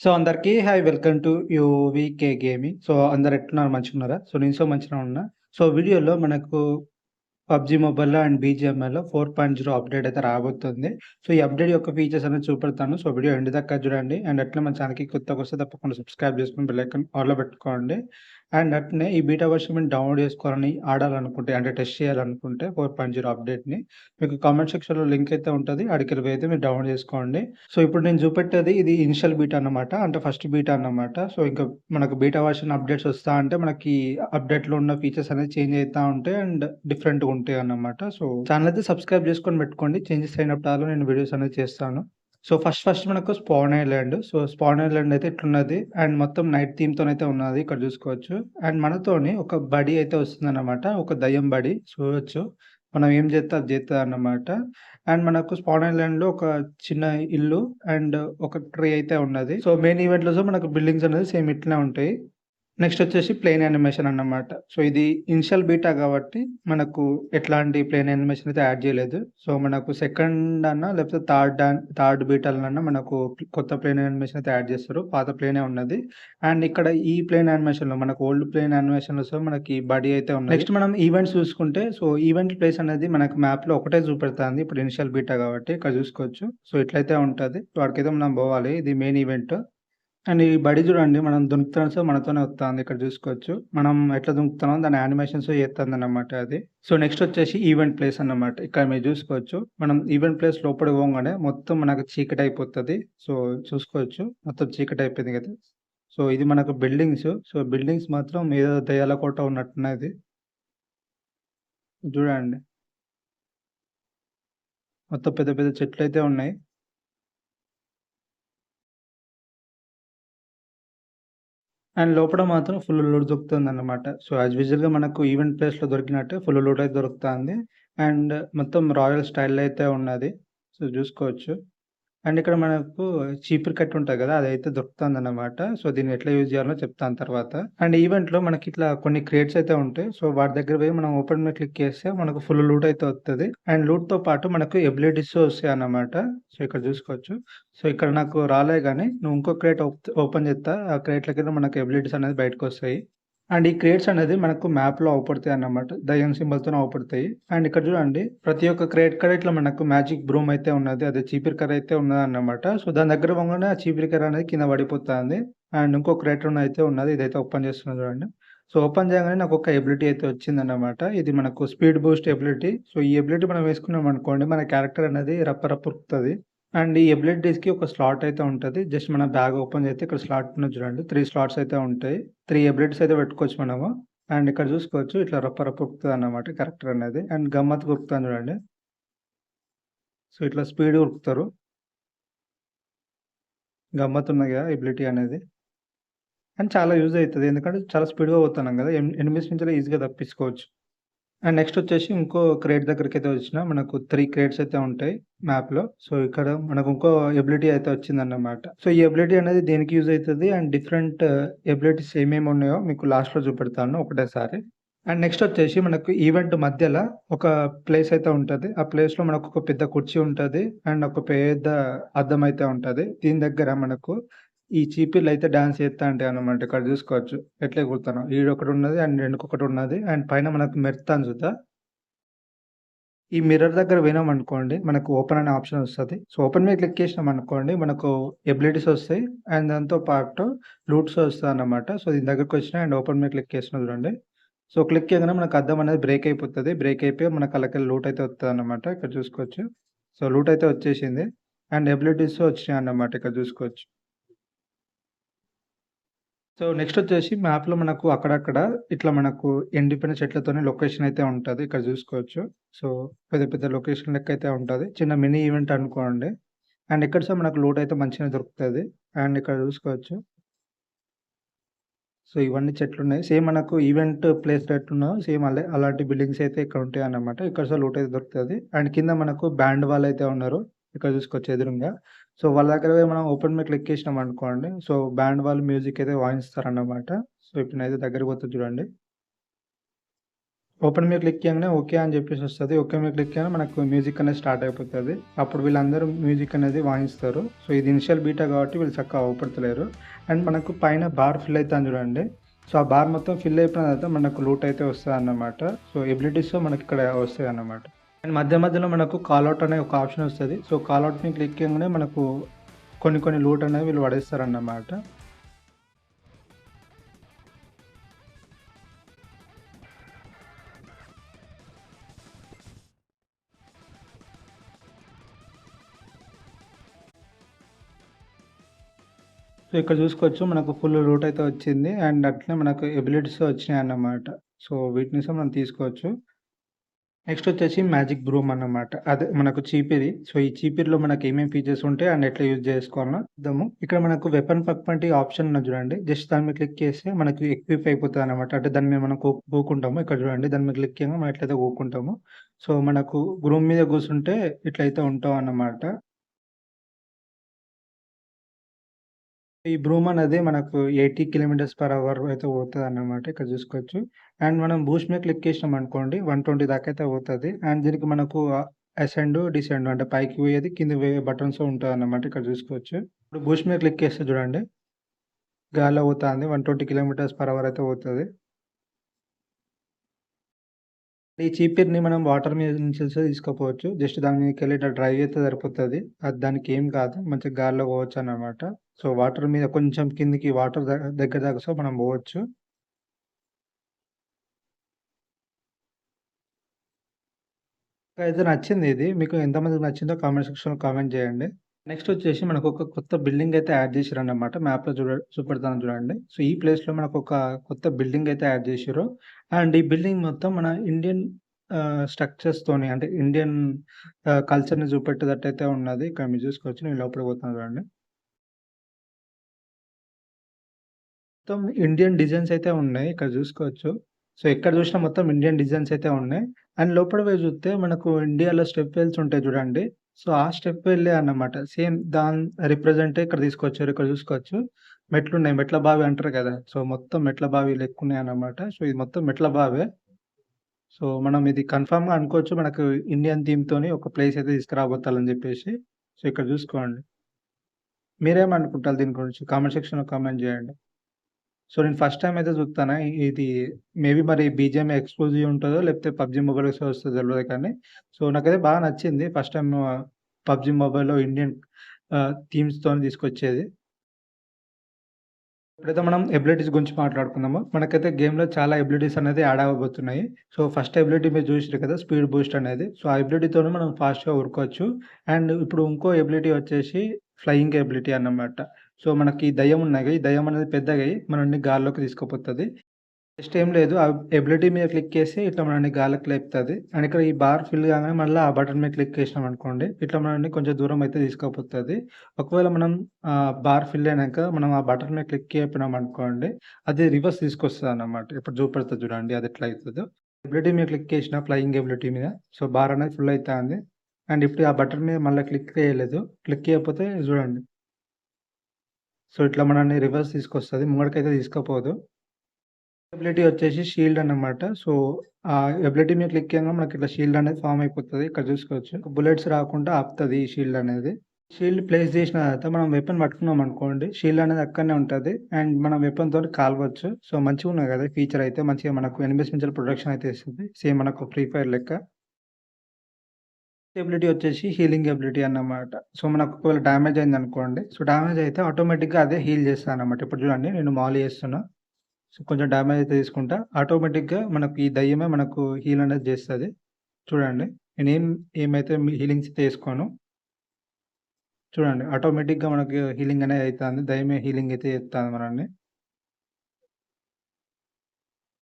So అందరికీ hi welcome to UVK gaming. So అందరు ఎట్టున్నారు మంచిగున్నారా? సో నేను సో మంచిగా ఉన్నా. సో వీడియోలో మనకు పబ్జి మొబైల్‌లో అండ్ బీజిఎంఐలో ఫోర్ పాయింట్ జీరో అప్డేట్ అయితే రాబోతుంది. సో ఈ అప్డేట్ యొక్క ఫీచర్స్ అనేది చూపెడతాను. సో వీడియో ఎండ్ దాకా చూడండి. అండ్ అట్లా మన ఛానెల్‌కి కొత్తగొస్తే తప్పకుండా సబ్స్క్రైబ్ చేసుకొని బెల్లైకన్ ఐకాన్ ఆల్‌లో పెట్టుకోండి. అండ్ అట్నే ఈ బీటా వర్షన్ మీరు డౌన్‌లోడ్ చేసుకోవాలని ఆడాలనుకుంటే అంటే టెస్ట్ చేయాలనుకుంటే 4.0 అప్డేట్‌ని మీకు కామెంట్ సెక్షన్‌లో లింక్ అయితే ఉంటుంది ఆడికెళ్ళి అయితే మీరు డౌన్‌లోడ్ చేసుకోండి. సో ఇప్పుడు నేను చూపెట్టేది ఇది ఇనిషియల్ బీటా అన్నమాట. అంటే ఫస్ట్ బీటా అన్నమాట. సో ఇంకా మనకు బీటా వర్షన్ అప్డేట్స్ వస్తా అంటే మనకి అప్డేట్‌లో ఉన్న ఫీచర్స్ అనేది చేంజ్ అవుతా ఉంటాయి. అండ్ డిఫరెంట్‌గా ఉంటాయి అన్నమాట. సో ఛానల్ అయితే సబ్స్క్రైబ్ చేసుకొని పెట్టుకోండి. చేంజెస్ అయినప్పుడు నేను వీడియోస్ అనేది చేస్తాను. సో ఫస్ట్ ఫస్ట్ మనకు spawn island. So spawn island అయితే ఇట్లున్నది. అండ్ మొత్తం నైట్ థీమ్‌తోనైతే ఉన్నది. ఇక్కడ చూసుకోవచ్చు. అండ్ మనతోని ఒక బడి అయితే వస్తుందన్నమాట. ఒక దయ్యం బడి చూడొచ్చు. మనం ఏం చేస్తే అది చేస్తదన్నమాట. అండ్ మనకు స్పాన్ ఐలాండ్‌లో ఒక చిన్న ఇల్లు అండ్ ఒక ట్రీ అయితే ఉన్నది. సో మెయిన్ ఈవెంట్‌లో మనకు బిల్డింగ్స్ అనేది సేమ్ ఇట్లనే ఉంటాయి. నెక్స్ట్ వచ్చేసి ప్లేన్ యానిమేషన్ అన్నమాట. సో ఇది ఇనిషియల్ బీటా కాబట్టి మనకు ఎట్లాంటి ప్లేన్ యానిమేషన్ అయితే యాడ్ చేయలేదు. సో మనకు సెకండ్ అన్నా లేకపోతే థర్డ్ థర్డ్ బీటాలన్నా మనకు కొత్త ప్లేన్ యానిమేషన్ అయితే యాడ్ చేస్తారు. పాత ప్లేనే ఉన్నది. అండ్ ఇక్కడ ఈ ప్లేన్ యానిమేషన్‌లో మనకు ఓల్డ్ ప్లేన్ యానిమేషన్‌లో సో మనకి బడీ అయితే ఉన్నది. నెక్స్ట్ మనం ఈవెంట్స్ చూసుకుంటే సో ఈవెంట్ ప్లేస్ అనేది మనకు మ్యాప్‌లో ఒకటే చూపెడతాంది. ఇప్పుడు ఇనిషియల్ బీటా కాబట్టి ఇక్కడ చూసుకోవచ్చు. సో ఇట్లయితే ఉంటది. వాడికైతే మనం పోవాలి. ఇది మెయిన్ ఈవెంట్. అండ్ ఈ బడి చూడండి మనం దునుకుతున్నాం సో మనతోనే వస్తుంది ఇక్కడ చూసుకోవచ్చు. మనం ఎట్లా దుంకుతున్నాం దాని యానిమేషన్స్ చేత్తందన్నమాట అది. సో నెక్స్ట్ వచ్చేసి ఈవెంట్ ప్లేస్ అన్నమాట. ఇక్కడ మీరు చూసుకోవచ్చు. మనం ఈవెంట్ ప్లేస్ లోపల పోగానే మొత్తం మనకు చీకటి అయిపోతుంది సో చూసుకోవచ్చు. మొత్తం చీకటి అయిపోయింది కదా! సో ఇది మనకు బిల్డింగ్స్. సో బిల్డింగ్స్ మాత్రం ఏదో దయ్యాల కోట ఉన్నట్టున్నది. చూడండి. మొత్తం పెద్ద పెద్ద చెట్లు అయితే ఉన్నాయి. అండ్ లోపల మాత్రం ఫుల్ లోడ్ దొరుకుతుంది అనమాట సో యాజ్ యూజువల్‌గా మనకు ఈవెంట్ ప్లేస్‌లో దొరికినట్టే ఫుల్ లోడ్ అయితే దొరుకుతుంది అండ్ మొత్తం రాయల్ స్టైల్ అయితే ఉన్నది. సో చూసుకోవచ్చు. అండ్ ఇక్కడ మనకు చీపురు కట్ ఉంటుంది కదా! అదైతే దొరుకుతుందన్నమాట. సో దీన్ని ఎట్లా యూజ్ చేయాలో చెప్తాను తర్వాత. అండ్ ఈవెంట్‌లో మనకి ఇట్లా కొన్ని క్రేట్స్ అయితే ఉంటాయి. సో వాటి దగ్గర పోయి మనం ఓపెన్ మీద క్లిక్ చేస్తే మనకు ఫుల్ లూట్ అయితే వస్తుంది అండ్ లూట్‌తో పాటు మనకు ఎబిలిటీస్ వస్తాయి అన్నమాట సో ఇక్కడ చూసుకోవచ్చు. సో ఇక్కడ నాకు రాలే కానీ నువ్వు ఇంకో క్రేట్ ఓపెన్ చేస్తా ఆ క్రేట్‌లకెళ్ళి మనకు ఎబిలిటీస్ అనేది బయటకు వస్తాయి అండ్ ఈ క్రేట్స్ అనేది మనకు మ్యాప్‌లో అవుపడతాయన్నమాట. దయ్యం సింబల్తో అవపడతాయి అండ్ ఇక్కడ చూడండి ప్రతి ఒక్క క్రేట్ కాడ ఇట్లా మనకు మ్యాజిక్ బ్రూమ్ అయితే ఉన్నది. అదే చీపురు కర్ర అయితే ఉన్నదన్నమాట. సో దాని దగ్గర పోంగానే ఆ చీపురు కర్ర అనేది కింద పడిపోతుంది అండ్ ఇంకో క్రేట్ అయితే ఉన్నది. ఇదైతే ఓపెన్ చేస్తున్నాను చూడండి. సో ఓపెన్ చేయగానే నాకు ఒక ఎబిలిటీ అయితే వచ్చింది అనమాట ఇది మనకు స్పీడ్ బూస్ట్ ఎబిలిటీ. సో ఈ ఎబిలిటీ మనం వేసుకున్నాం అనుకోండి మన క్యారెక్టర్ అనేది రప్ప రప్పుతుంది అండ్ ఈ ఎబిలిటీస్‌కి ఒక స్లాట్ అయితే ఉంటుంది జస్ట్ మన బ్యాగ్ ఓపెన్ చేస్తే ఇక్కడ స్లాట్ ఉన్నది చూడండి. త్రీ స్లాట్స్ అయితే ఉంటాయి. త్రీ ఎబ్లెట్స్ అయితే పెట్టుకోవచ్చు మనము. అండ్ ఇక్కడ చూసుకోవచ్చు. ఇట్లా రప్ప రప్ప అన్నమాట క్యారెక్టర్ అనేది. అండ్ గమ్మత్ ఉరుకుతాను చూడండి. సో ఇట్లా స్పీడ్‌గా ఉరుకుతారు. గమ్మత్తున్నది కదా! ఎబిలిటీ అనేది. అండ్ చాలా యూజ్ అవుతుంది ఎందుకంటే చాలా స్పీడ్‌గా పోతున్నాం కదా! ఎనిమిది నుంచి ఈజీగా తప్పించుకోవచ్చు. అండ్ నెక్స్ట్ వచ్చేసి ఇంకో క్రేట్ దగ్గరికైతే వచ్చిన. మనకు త్రీ క్రేట్స్ అయితే ఉంటాయి మ్యాప్‌లో. సో ఇక్కడ మనకు ఇంకో ఎబిలిటీ అయితే వచ్చింది అన్నమాట సో ఈ ఎబిలిటీ అనేది దేనికి యూజ్ అవుతుంది అండ్ డిఫరెంట్ ఎబిలిటీస్ ఏమేమి ఉన్నాయో మీకు లాస్ట్‌లో చూపెడతాను ఒకటేసారి. అండ్ నెక్స్ట్ వచ్చేసి మనకు ఈవెంట్ మధ్యలో ఒక ప్లేస్ అయితే ఉంటుంది ఆ ప్లేస్‌లో మనకు ఒక పెద్ద కుర్చీ ఉంటుంది అండ్ ఒక పెద్ద అద్దం అయితే ఉంటుంది దీని దగ్గర మనకు ఈ చీపిర్లు అయితే డాన్స్ చేస్తా అంటే అనమాట ఇక్కడ చూసుకోవచ్చు. ఎట్లా కుడతాను ఈడొకటి ఉన్నది అండ్ వెనకొకటి ఉన్నది. అండ్ పైన మనకు మెరుత్తాంది చూద్దా? ఈ మిర్రర్ దగ్గర పోయినామనుకోండి మనకు ఓపెన్ అనే ఆప్షన్ వస్తుంది సో ఓపెన్ మీద క్లిక్ చేసినాం అనుకోండి మనకు ఎబిలిటీస్ వస్తాయి. అండ్ దాంతో పాటు లూట్స్ వస్తాయన్నమాట. సో దీని దగ్గరకొచ్చిన అండ్ ఓపెన్ మీద క్లిక్ చేసిన చూడండి. సో క్లిక్ చేయగానే మనకు అద్దం అనేది బ్రేక్ అయిపోతుంది బ్రేక్ అయిపోయి మనకు అలాగే లూట్ అయితే వస్తుంది అనమాట ఇక్కడ చూసుకోవచ్చు. సో లూట్ అయితే వచ్చేసింది. అండ్ ఎబిలిటీస్ వచ్చినాయన్నమాట. ఇక్కడ చూసుకోవచ్చు. సో నెక్స్ట్ వచ్చేసి మ్యాప్‌లో మనకు అక్కడక్కడ ఇట్లా మనకు ఎండిపోయిన చెట్లతోనే లొకేషన్ అయితే ఉంటుంది ఇక్కడ చూసుకోవచ్చు. సో పెద్ద పెద్ద లొకేషన్ లెక్క అయితే ఉంటుంది చిన్న మినీ ఈవెంట్ అనుకోండి. అండ్ ఇక్కడ సో మనకు లూట్ అయితే మంచిగా దొరుకుతుంది అండ్ ఇక్కడ చూసుకోవచ్చు. సో ఇవన్నీ చెట్లు ఉన్నాయి సేమ్ మనకు ఈవెంట్ ప్లేస్ ఎట్లున్నదో సేమ్ అలా అలాంటి బిల్డింగ్స్ అయితే ఇక్కడ ఉంటాయి అన్నమాట ఇక్కడ సో లోట్ అయితే దొరుకుతుంది అండ్ కింద మనకు బ్యాండ్ వాళ్ళైతే ఉన్నారు. ఇక్కడ చూసుకోవచ్చు ఎదురుంగా. సో వాళ్ళ దగ్గర మనం ఓపెన్ మీద క్లిక్ చేసినామనుకోండి. సో బ్యాండ్ వాళ్ళు మ్యూజిక్ అయితే వాయిస్తారన్నమాట. సో ఇప్పుడు అయితే దగ్గరికి వస్తుంది చూడండి. ఓపెన్ మీద క్లిక్ చేయగానే ఓకే అని చెప్పేసి వస్తుంది ఓకే మీద క్లిక్ చేయగానే మనకు మ్యూజిక్ అనేది స్టార్ట్ అయిపోతుంది అప్పుడు వీళ్ళందరూ మ్యూజిక్ అనేది వాయిస్తారు. సో, ఇది ఇనిషియల్ బీటా కాబట్టి వీళ్ళు చక్కగా అవుపడతలేరు. అండ్ మనకు పైన బార్ ఫిల్ అవుతాను చూడండి. సో, ఆ బార్ మొత్తం ఫిల్ అయిపోయిన తర్వాత మనకు లూట్ అయితే వస్తుంది అన్నమాట సో, ఎబిలిటీస్ మనకి ఇక్కడ వస్తాయి అన్నమాట అండ్ మధ్య మధ్యలో మనకు కాల్ అనే ఒక ఆప్షన్ వస్తుంది సో, కాల్ ఔట్‌ని క్లిక్ చేయగానే మనకు కొన్ని కొన్ని లూట్ అనేవి వీళ్ళు పడేస్తారన్నమాట. సో, ఇక్కడ చూసుకోవచ్చు మనకు ఫుల్ రూట్ అయితే వచ్చింది. అండ్ అట్లే మనకు ఎబిలిటీస్ వచ్చినాయన్నమాట. సో, వీటిని సో మనం తీసుకోవచ్చు. నెక్స్ట్ వచ్చేసి మ్యాజిక్ బ్రూమ్ అన్నమాట. అదే మనకు చీపిరి. సో, ఈ చీపిరిలో మనకి ఏమేం ఫీచర్స్ ఉంటాయి అండ్ ఎట్లా యూజ్ చేసుకోవాలో చూద్దాము. ఇక్కడ మనకు వెపన్ పక్‌పంటి ఆప్షన్ ఉన్నది చూడండి. జస్ట్ దాని మీద క్లిక్ చేస్తే మనకి ఎక్విప్ అయిపోతదన్నమాట. అంటే దాని మీద మనం ఊకుంటాము ఇక్కడ చూడండి దాని మీద క్లిక్ చేయగా మనం ఎట్లయితే ఊకుంటాము సో, మనకు గ్రూమ్ మీద కూర్చుంటే ఇట్లయితే ఉంటామన్నమాట. ఈ బ్రూమ్ అనేది మనకు 80 కిలోమీటర్స్ పర్ అవర్ అయితే పోతుంది అన్నమాట ఇక్కడ చూసుకోవచ్చు. అండ్ మనం బూస్ట్ మీద క్లిక్ చేసినామనుకోండి 120 దాకా అయితే పోతుంది అండ్ దీనికి మనకు అసెండ్, డిసెండ్ అంటే పైకి పోయేది, కింద పోయే బటన్స్ ఉంటదన్నమాట. ఇక్కడ చూసుకోవచ్చు. ఇప్పుడు బూస్ట్ మీద క్లిక్ చేస్తే చూడండి. గాల్లో పోతాంది. 120 కిలోమీటర్స్ పర్ అవర్ అయితే పోతుంది ఈ చీపిరిని మనం వాటర్ మీద నుంచి తీసుకోపోవచ్చు జస్ట్ దాని మీదకెళ్ళి ఇట్లా డ్రైవ్ అయితే సరిపోతుంది అది దానికి ఏం కాదు. మంచిగా గాల్లో పోవచ్చన్నమాట. సో, వాటర్ మీద కొంచెం కిందకి వాటర్ దగ్గర దగ్గర దాకా సో, మనం పోవచ్చు. అయితే నచ్చింది ఇది. మీకు ఎంతమందికి నచ్చిందో కామెంట్ సెక్షన్‌లో కామెంట్ చేయండి. నెక్స్ట్ వచ్చేసి మనకు ఒక కొత్త బిల్డింగ్ అయితే యాడ్ చేసిర్రన్నమాట. మ్యాప్‌లో చూడ చూపెడతాను చూడండి. సో, ఈ ప్లేస్‌లో ఒక కొత్త బిల్డింగ్ అయితే యాడ్ చేసిర్రు. అండ్ ఈ బిల్డింగ్ మొత్తం మన ఇండియన్ స్ట్రక్చర్స్ స్ట్రక్చర్స్‌తోని అంటే ఇండియన్ ఆహ్, కల్చర్‌ని చూపెట్టేటట్టయితే ఉన్నది. ఇక్కడ మీరు చూసుకోవచ్చు. నేను లోపల పోతాను చూడండి. మొత్తం ఇండియన్ డిజైన్స్ అయితే ఉన్నాయి. ఇక్కడ చూసుకోవచ్చు. సో, ఎక్కడ చూసినా మొత్తం ఇండియన్ డిజైన్స్ అయితే ఉన్నాయి. అండ్ లోపల పోయి చూస్తే మనకు ఇండియాలో స్టెప్ వెల్స్ ఉంటాయి చూడండి. సో, ఆ స్టెప్ వెల్లే అన్నమాట. సేమ్ దాని రిప్రజెంటే ఇక్కడ తీసుకొచ్చారు. ఇక్కడ చూసుకోవచ్చు. మెట్లున్నాయి. మెట్ల బావి అంటారు కదా! సో, మొత్తం మెట్ల బావి లెక్కున్నాయన్నమాట. సో, ఇది మొత్తం మెట్ల బావే. సో, మనం ఇది కన్ఫామ్గా అనుకోవచ్చు. మనకు ఇండియన్ థీమ్‌తోని ఒక ప్లేస్ అయితే తీసుకురాబోతాలని చెప్పేసి. సో, ఇక్కడ చూసుకోండి. మీరేమనుకుంటారు దీని గురించి? కామెంట్ సెక్షన్‌లో కామెంట్ చేయండి. సో, నేను ఫస్ట్ టైం అయితే చూస్తాను ఇది మేబీ మరి బీజీఎంఐ ఎక్స్‌క్లూజివ్ ఉంటుందో లేకపోతే పబ్జి మొబైల్స్ వస్తుందో తెలియదు కానీ. సో, నాకైతే బాగా నచ్చింది. ఫస్ట్ టైం పబ్జి మొబైల్‌లో ఇండియన్ థీమ్స్తో థీమ్స్‌తోని తీసుకొచ్చేది. ఇప్పుడైతే మనం ఎబిలిటీస్ గురించి మాట్లాడుకుందాము. మనకైతే గేమ్‌లో చాలా ఎబిలిటీస్ అనేది యాడ్ అవ్వబోతున్నాయి. సో, ఫస్ట్ ఎబిలిటీ మీరు చూసారు కదా! స్పీడ్ బూస్ట్ అనేది. సో, ఆ ఎబిలిటీతో మనం ఫాస్ట్‌గా ఉరకొచ్చు. అండ్ ఇప్పుడు ఇంకో ఎబిలిటీ వచ్చేసి ఫ్లయింగ్ ఎబిలిటీ అన్నమాట. సో, మనకి దయ్యం ఉన్నాయి ఈ దయ్యం అనేది పెద్దగా మనల్ని గాల్లోకి తీసుకుపోతుంది జస్ట్ ఏం లేదు. ఆ ఎబిలిటీ మీద క్లిక్ చేసి ఇట్లా మనల్ని గాలికి లేపుతుంది అండ్ ఇక్కడ ఈ బార్ ఫిల్ కాగానే మళ్ళీ ఆ బటన్ మీద క్లిక్ చేసినామనుకోండి. ఇట్లా మనల్ని కొంచెం దూరం అయితే తీసుకోపోతుంది ఒకవేళ మనం బార్ ఫిల్ అయినాక మనం ఆ బటన్ మీద క్లిక్ చేయకపోయినామనుకోండి. అది రివర్స్ తీసుకొస్తుంది అన్నమాట ఇప్పుడు చూపెడుతుంది చూడండి అది ఎట్లా అవుతుందో ఎబిలిటీ మీద క్లిక్ చేసిన ఫ్లయింగ్ ఎబిలిటీ మీద. సో, బార్ అనేది ఫుల్ అవుతుంది అండ్ ఇప్పుడు ఆ బటన్ మీద మళ్ళీ క్లిక్ చేయలేదు. క్లిక్ చేయకపోతే చూడండి. సో, ఇట్లా మనల్ని రివర్స్ తీసుకొస్తుంది ముంగడికైతే తీసుకోపోదు ఎబిలిటీ వచ్చేసి షీల్డ్ అనమాట సో, ఆ ఎబిలిటీ మీద క్లిక్ చేయగా మనకి ఇట్లా షీల్డ్ అనేది ఫామ్ అయిపోతుంది ఇక్కడ చూసుకోవచ్చు. బుల్లెట్స్ రాకుండా ఆపుతుంది ఈ షీల్డ్ అనేది. షీల్డ్ ప్లేస్ చేసిన తర్వాత మనం వెపన్ పట్టుకున్నామనుకోండి. షీల్డ్ అనేది అక్కడనే ఉంటుంది అండ్ మనం వెపన్‌తోని కాల్వచ్చు. సో, మంచిగున్నది కదా! ఫీచర్ అయితే మంచిగా మనకు ఎనిమిది నుంచి ప్రొటెక్షన్ అయితే ఇస్తుంది సేమ్ మనకు ఫ్రీ ఫైర్ లెక్క. ఎబిలిటీ వచ్చేసి హీలింగ్ ఎబిలిటీ అన్నమాట. సో, మనకు ఒకవేళ డ్యామేజ్ అయింది అనుకోండి సో, డ్యామేజ్ అయితే ఆటోమేటిక్‌గా అదే హీల్ చేస్తాను అనమాట ఇప్పుడు చూడండి నేను మాల్ చేస్తున్నా. సో, కొంచెం డ్యామేజ్ అయితే తీసుకుంటా. ఆటోమేటిక్‌గా మనకు ఈ దయ్యమే మనకు హీల్ అనేది చేస్తుంది చూడండి. నేనేం ఏమైతే హీలింగ్స్ తీసుకోను చూడండి. ఆటోమేటిక్‌గా మనకి హీలింగ్ అనేది అవుతుంది దయ్యమే హీలింగ్ అయితే చేత్తాంది మనల్ని.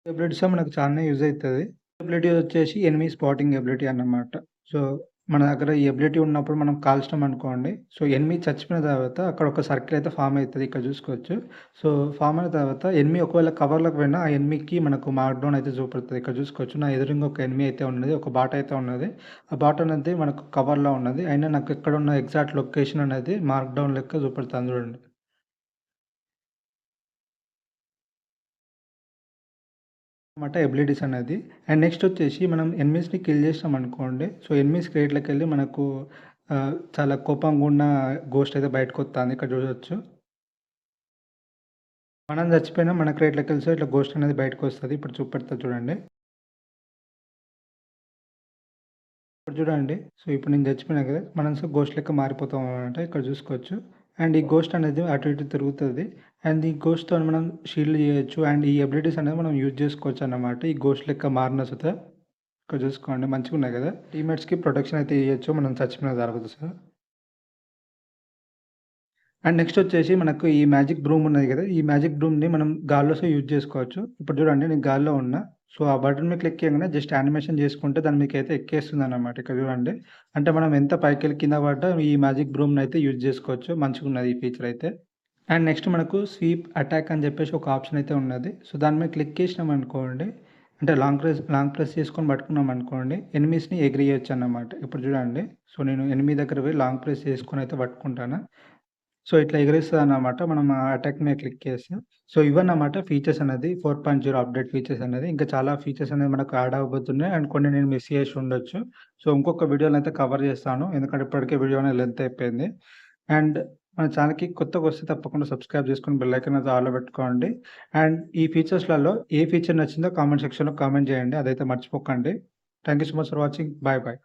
ఎబిలిటీస్ మనకు చాలానే యూజ్ అవుతుంది ఎబిలిటీ వచ్చేసి ఎనిమీ స్పాటింగ్ ఎబిలిటీ అన్నమాట. సో, మన దగ్గర ఈ ఎబిలిటీ ఉన్నప్పుడు మనం కాల్చినామనుకోండి. సో, ఎనిమి చచ్చిపోయిన తర్వాత అక్కడ ఒక సర్కిల్ అయితే ఫార్మ్ అవుతుంది ఇక్కడ చూసుకోవచ్చు. సో, ఫామ్ అయిన తర్వాత ఎనిమీ ఒకవేళ కవర్‌లోకి పోయినా ఆ ఎనిమీకి మనకు మార్క్‌డౌన్ అయితే చూపడుతుంది ఇక్కడ చూసుకోవచ్చు. నా ఎదురుగా ఒక ఎనిమీ అయితే ఉన్నది. ఒక బాట్ అయితే ఉన్నది. ఆ బాట్ అనేది మనకు కవర్‌లో ఉన్నది. అయినా నాకు ఎక్కడున్న ఎగ్జాక్ట్ లొకేషన్ అనేది మార్క్‌డౌన్ లెక్క చూపెడుతుంది చూడండి. అనమాట ఎబిలిటీస్ అనేది. అండ్ నెక్స్ట్ వచ్చేసి మనం ఎనిమీస్‌ని కిల్ చేసినామనుకోండి. సో, ఎనిమిస్ క్రియేట్లోకి వెళ్ళి మనకు చాలా కోపంగా ఉన్న గోస్ట్ అయితే బయటకొత్తాంది. ఇక్కడ చూడవచ్చు మనం చచ్చిపోయినా మన క్రియేట్‌లోకెళ్ళి ఇట్లా గోస్ట్ అనేది బయటకు వస్తుంది ఇప్పుడు చూపెడతా చూడండి. ఇప్పుడు చూడండి. సో, ఇప్పుడు నేను చచ్చిపోయినా కదా! మనం సో, గోస్ట్ లెక్క మారిపోతాం అనమాట. ఇక్కడ చూసుకోవచ్చు. అండ్ ఈ గోస్ట్ అనేది అటు ఇటు తిరుగుతుంది అండ్ ఈ గోస్ట్తో మనం షీల్డ్ చేయొచ్చు. అండ్ ఈ ఎబిలిటీస్ అనేది మనం యూజ్ చేసుకోవచ్చు అన్నమాట ఈ గోస్ట్ లెక్క మారిన సుత. ఇక్కడ చూసుకోండి మంచిగున్నాయి కదా! టీమేట్స్కి ప్రొటెక్షన్ అయితే ఇవ్వచ్చు మనం చచ్చిపోయిన తర్వాత సార్ అండ్ నెక్స్ట్ వచ్చేసి మనకు ఈ మ్యాజిక్ బ్రూమ్ ఉన్నది కదా! ఈ మ్యాజిక్ బ్రూమ్‌ని మనం గాల్లో సో యూజ్ చేసుకోవచ్చు. ఇప్పుడు చూడండి నేను గాల్లో ఉన్నా. సో, ఆ బటన్ మీద క్లిక్ చేయగానే జస్ట్ యానిమేషన్ చేసుకుంటే దాని మీకు అయితే ఎక్కేస్తుంది అనమాట ఇక్కడ చూడండి. అంటే మనం ఎంత పైకి కింద పడ్డా ఈ మ్యాజిక్ బ్రూమ్ని అయితే యూజ్ చేసుకోవచ్చు. మంచిగా ఉన్నది ఈ ఫీచర్ అయితే. అండ్ నెక్స్ట్ మనకు స్వీప్ అటాక్ అని చెప్పేసి ఒక ఆప్షన్ అయితే ఉన్నది. సో, దాని మీద క్లిక్ చేసినామనుకోండి. అంటే లాంగ్ ప్రెస్ లాంగ్ ప్రెస్ చేసుకొని పట్టుకున్నాం పట్టుకున్నామనుకోండి. ఎనిమీస్‌ని ఎగిరియొచ్చన్నమాట. ఇప్పుడు చూడండి. సో, నేను ఎనిమిది దగ్గర పోయి లాంగ్ ప్రెస్ చేసుకొని అయితే పట్టుకుంటాను. సో, ఇట్లా ఎగిరిస్తదన్నమాట. మనం అటాక్ మీద క్లిక్ చేస్తే. సో, ఇవన్నమాట ఫీచర్స్ అనేది 4.0 అప్డేట్ ఫీచర్స్ అనేది. ఇంకా చాలా ఫీచర్స్ అనేది మనకు యాడ్ అవ్వబోతున్నాయి. అండ్ కొన్ని నేను మిస్ చేసి ఉండొచ్చు. సో, ఇంకొక వీడియోని అయితే కవర్ చేస్తాను. ఎందుకంటే ఇప్పటికే వీడియో అనేది లెంత్ అయిపోయింది. అండ్ మన చాలా కొత్తగా వస్తే తప్పకుండా సబ్స్క్రైబ్ చేసుకొని బెల్లైకన్ అయితే ఆల్‌లో పెట్టుకోండి. అండ్ ఈ ఫీచర్స్‌లలో ఏ ఫీచర్ నచ్చిందో కామెంట్ సెక్షన్‌లో కామెంట్ చేయండి. అదైతే మర్చిపోకండి. Thank you so much for watching. Bye bye.